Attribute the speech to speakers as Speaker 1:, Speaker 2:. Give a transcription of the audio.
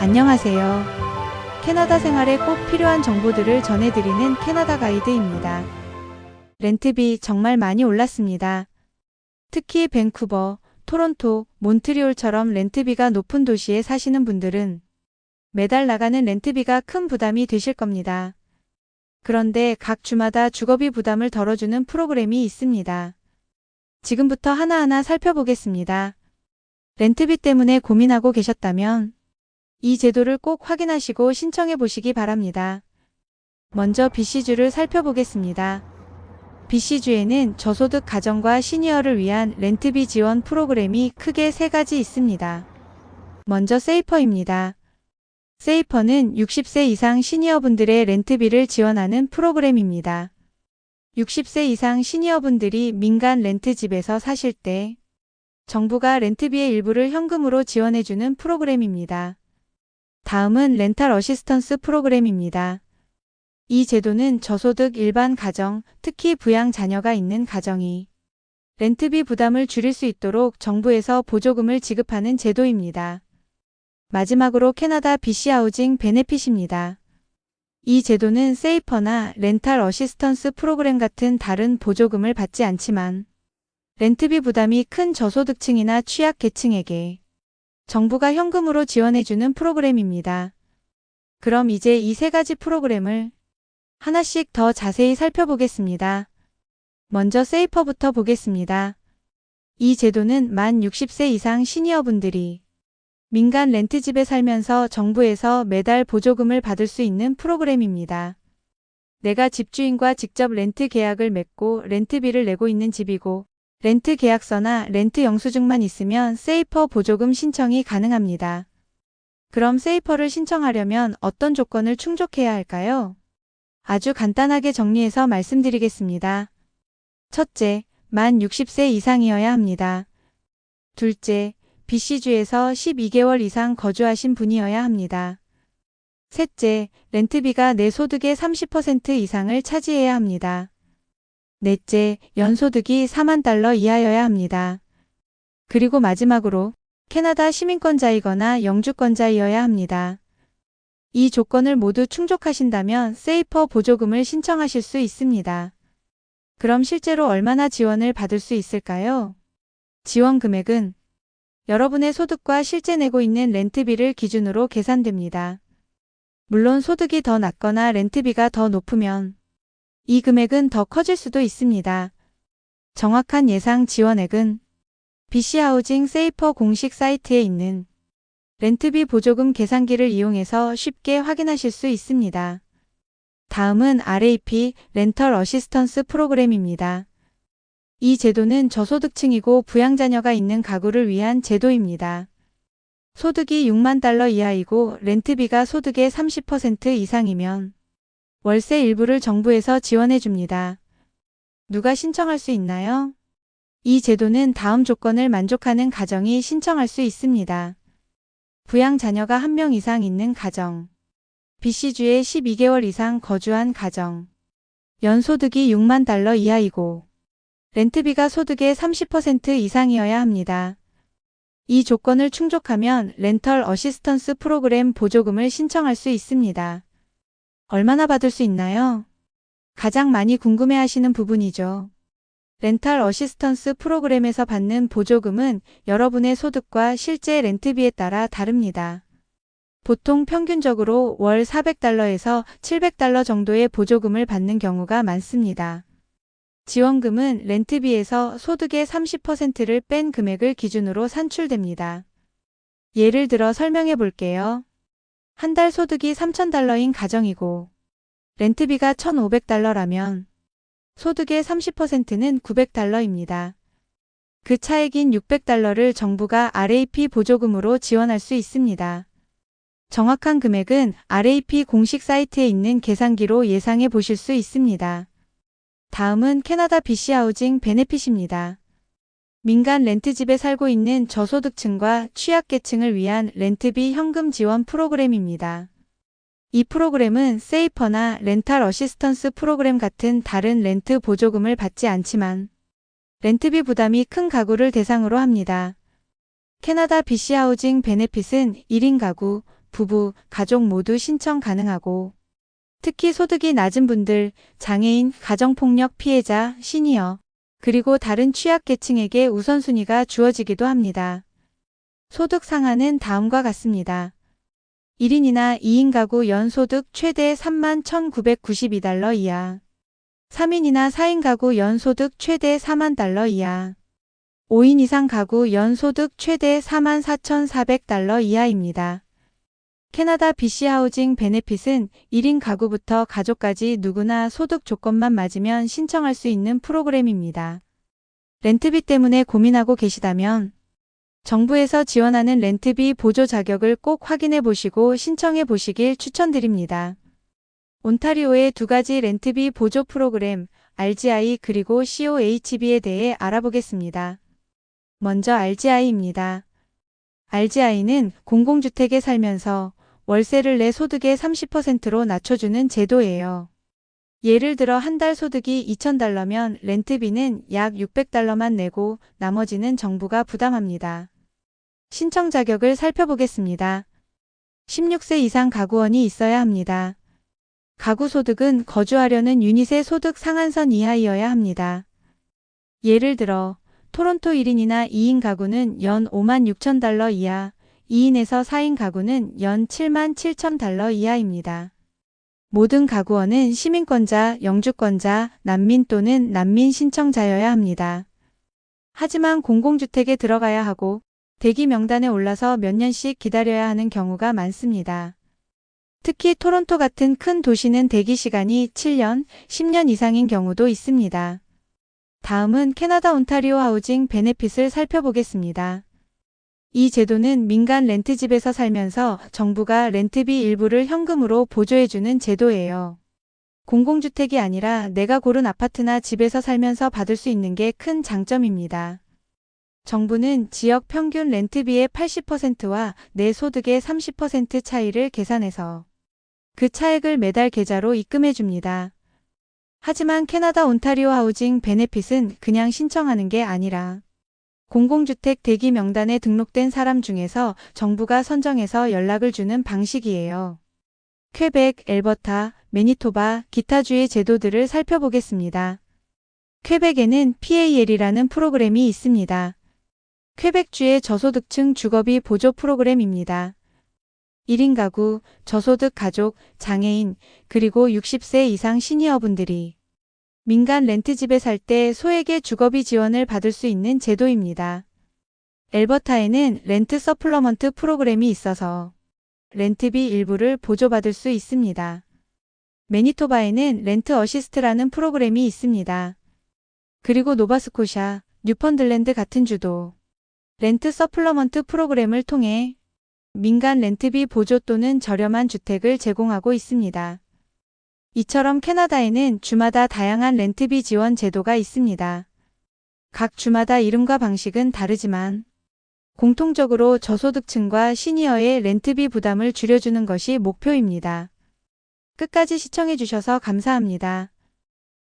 Speaker 1: 안녕하세요. 캐나다 생활에 꼭 필요한 정보들을 전해드리는 캐나다 가이드입니다. 렌트비 정말 많이 올랐습니다. 특히 밴쿠버, 토론토, 몬트리올처럼 렌트비가 높은 도시에 사시는 분들은 매달 나가는 렌트비가 큰 부담이 되실 겁니다. 그런데 각 주마다 주거비 부담을 덜어주는 프로그램이 있습니다. 지금부터 하나하나 살펴보겠습니다. 렌트비 때문에 고민하고 계셨다면 이 제도를 꼭 확인하시고 신청해 보시기 바랍니다. 먼저 BC주를 살펴보겠습니다. BC주에는 저소득 가정과 시니어를 위한 렌트비 지원 프로그램이 크게 세 가지 있습니다. 먼저 세이퍼입니다. 세이퍼는 60세 이상 시니어분들의 렌트비를 지원하는 프로그램입니다. 60세 이상 시니어분들이 민간 렌트집에서 사실 때 정부가 렌트비의 일부를 현금으로 지원해주는 프로그램입니다. 다음은 렌탈 어시스턴스 프로그램입니다. 이 제도는 저소득 일반 가정, 특히 부양 자녀가 있는 가정이 렌트비 부담을 줄일 수 있도록 정부에서 보조금을 지급하는 제도입니다. 마지막으로 캐나다 BC 하우징 베네핏입니다. 이 제도는 세이퍼나 렌탈 어시스턴스 프로그램 같은 다른 보조금을 받지 않지만 렌트비 부담이 큰 저소득층이나 취약계층에게 정부가 현금으로 지원해주는 프로그램입니다. 그럼 이제 이 세 가지 프로그램을 하나씩 더 자세히 살펴보겠습니다. 먼저 세이퍼부터 보겠습니다. 이 제도는 만 60세 이상 시니어분들이 민간 렌트집에 살면서 정부에서 매달 보조금을 받을 수 있는 프로그램입니다. 내가 집주인과 직접 렌트 계약을 맺고 렌트비를 내고 있는 집이고 렌트 계약서나 렌트 영수증만 있으면 세이퍼 보조금 신청이 가능합니다. 그럼 세이퍼를 신청하려면 어떤 조건을 충족해야 할까요? 아주 간단하게 정리해서 말씀드리겠습니다. 첫째, 만 60세 이상이어야 합니다. 둘째, BC주에서 12개월 이상 거주하신 분이어야 합니다. 셋째, 렌트비가 내 소득의 30% 이상을 차지해야 합니다. 넷째, 연소득이 4만 달러 이하여야 합니다. 그리고 마지막으로 캐나다 시민권자이거나 영주권자이어야 합니다. 이 조건을 모두 충족하신다면 세이퍼 보조금을 신청하실 수 있습니다. 그럼 실제로 얼마나 지원을 받을 수 있을까요? 지원 금액은 여러분의 소득과 실제 내고 있는 렌트비를 기준으로 계산됩니다. 물론 소득이 더 낮거나 렌트비가 더 높으면 이 금액은 더 커질 수도 있습니다. 정확한 예상 지원액은 BC 하우징 세이퍼 공식 사이트에 있는 렌트비 보조금 계산기를 이용해서 쉽게 확인하실 수 있습니다. 다음은 RAP 렌털 어시스턴스 프로그램입니다. 이 제도는 저소득층이고 부양자녀가 있는 가구를 위한 제도입니다. 소득이 6만 달러 이하이고 렌트비가 소득의 30% 이상이면 월세 일부를 정부에서 지원해 줍니다. 누가 신청할 수 있나요? 이 제도는 다음 조건을 만족하는 가정이 신청할 수 있습니다. 부양 자녀가 한 명 이상 있는 가정. BC주에 12개월 이상 거주한 가정. 연소득이 6만 달러 이하이고 렌트비가 소득의 30% 이상이어야 합니다. 이 조건을 충족하면 렌털 어시스턴스 프로그램 보조금을 신청할 수 있습니다. 얼마나 받을 수 있나요? 가장 많이 궁금해 하시는 부분이죠. 렌탈 어시스턴스 프로그램에서 받는 보조금은 여러분의 소득과 실제 렌트비에 따라 다릅니다. 보통 평균적으로 월 400달러에서 700달러 정도의 보조금을 받는 경우가 많습니다. 지원금은 렌트비에서 소득의 30%를 뺀 금액을 기준으로 산출됩니다. 예를 들어 설명해 볼게요. 한 달 소득이 3,000달러인 가정이고 렌트비가 1,500달러라면 소득의 30%는 900달러입니다. 그 차액인 600달러를 정부가 RAP 보조금으로 지원할 수 있습니다. 정확한 금액은 RAP 공식 사이트에 있는 계산기로 예상해 보실 수 있습니다. 다음은 캐나다 BC 하우징 베네핏입니다. 민간 렌트집에 살고 있는 저소득층과 취약계층을 위한 렌트비 현금 지원 프로그램입니다. 이 프로그램은 세이퍼나 렌탈 어시스턴스 프로그램 같은 다른 렌트 보조금을 받지 않지만 렌트비 부담이 큰 가구를 대상으로 합니다. 캐나다 BC 하우징 베네핏은 1인 가구 부부, 가족 모두 신청 가능하고 특히 소득이 낮은 분들, 장애인, 가정폭력 피해자, 시니어, 그리고 다른 취약계층에게 우선순위가 주어지기도 합니다. 소득 상한은 다음과 같습니다. 1인이나 2인 가구 연소득 최대 3만 1,992달러 이하. 3인이나 4인 가구 연소득 최대 4만 달러 이하. 5인 이상 가구 연소득 최대 4만 4,400달러 이하입니다. 캐나다 BC 하우징 베네핏은 1인 가구부터 가족까지 누구나 소득 조건만 맞으면 신청할 수 있는 프로그램입니다. 렌트비 때문에 고민하고 계시다면 정부에서 지원하는 렌트비 보조 자격을 꼭 확인해 보시고 신청해 보시길 추천드립니다. 온타리오의 두 가지 렌트비 보조 프로그램 RGI 그리고 COHB에 대해 알아보겠습니다. 먼저 RGI입니다. RGI는 공공주택에 살면서 월세를 내 소득의 30%로 낮춰주는 제도예요. 예를 들어 한 달 소득이 2,000달러면 렌트비는 약 600달러만 내고 나머지는 정부가 부담합니다. 신청 자격을 살펴보겠습니다. 16세 이상 가구원이 있어야 합니다. 가구 소득은 거주하려는 유닛의 소득 상한선 이하이어야 합니다. 예를 들어 토론토 1인이나 2인 가구는 연 5만 6천 달러 이하, 2인에서 4인 가구는 연 7만 7천 달러 이하입니다. 모든 가구원은 시민권자, 영주권자, 난민 또는 난민 신청자여야 합니다. 하지만 공공주택에 들어가야 하고 대기 명단에 올라서 몇 년씩 기다려야 하는 경우가 많습니다. 특히 토론토 같은 큰 도시는 대기 시간이 7년, 10년 이상인 경우도 있습니다. 다음은 캐나다 온타리오 하우징 베네핏을 살펴보겠습니다. 이 제도는 민간 렌트집에서 살면서 정부가 렌트비 일부를 현금으로 보조해주는 제도예요. 공공주택이 아니라 내가 고른 아파트나 집에서 살면서 받을 수 있는 게 큰 장점입니다. 정부는 지역 평균 렌트비의 80%와 내 소득의 30% 차이를 계산해서 그 차액을 매달 계좌로 입금해 줍니다. 하지만 캐나다 온타리오 하우징 베네핏은 그냥 신청하는 게 아니라 공공주택 대기 명단에 등록된 사람 중에서 정부가 선정해서 연락을 주는 방식이에요. 퀘벡, 엘버타, 매니토바, 기타 주의 제도들을 살펴보겠습니다. 퀘벡에는 PAL이라는 프로그램이 있습니다. 퀘벡주의 저소득층 주거비 보조 프로그램입니다. 1인 가구, 저소득 가족, 장애인, 그리고 60세 이상 시니어분들이 민간 렌트집에 살 때 소액의 주거비 지원을 받을 수 있는 제도입니다. 엘버타에는 렌트 서플러먼트 프로그램이 있어서 렌트비 일부를 보조받을 수 있습니다. 매니토바에는 렌트 어시스트라는 프로그램이 있습니다. 그리고 노바스코샤, 뉴펀들랜드 같은 주도 렌트 서플러먼트 프로그램을 통해 민간 렌트비 보조 또는 저렴한 주택을 제공하고 있습니다. 이처럼 캐나다에는 주마다 다양한 렌트비 지원 제도가 있습니다. 각 주마다 이름과 방식은 다르지만 공통적으로 저소득층과 시니어의 렌트비 부담을 줄여주는 것이 목표입니다. 끝까지 시청해주셔서 감사합니다.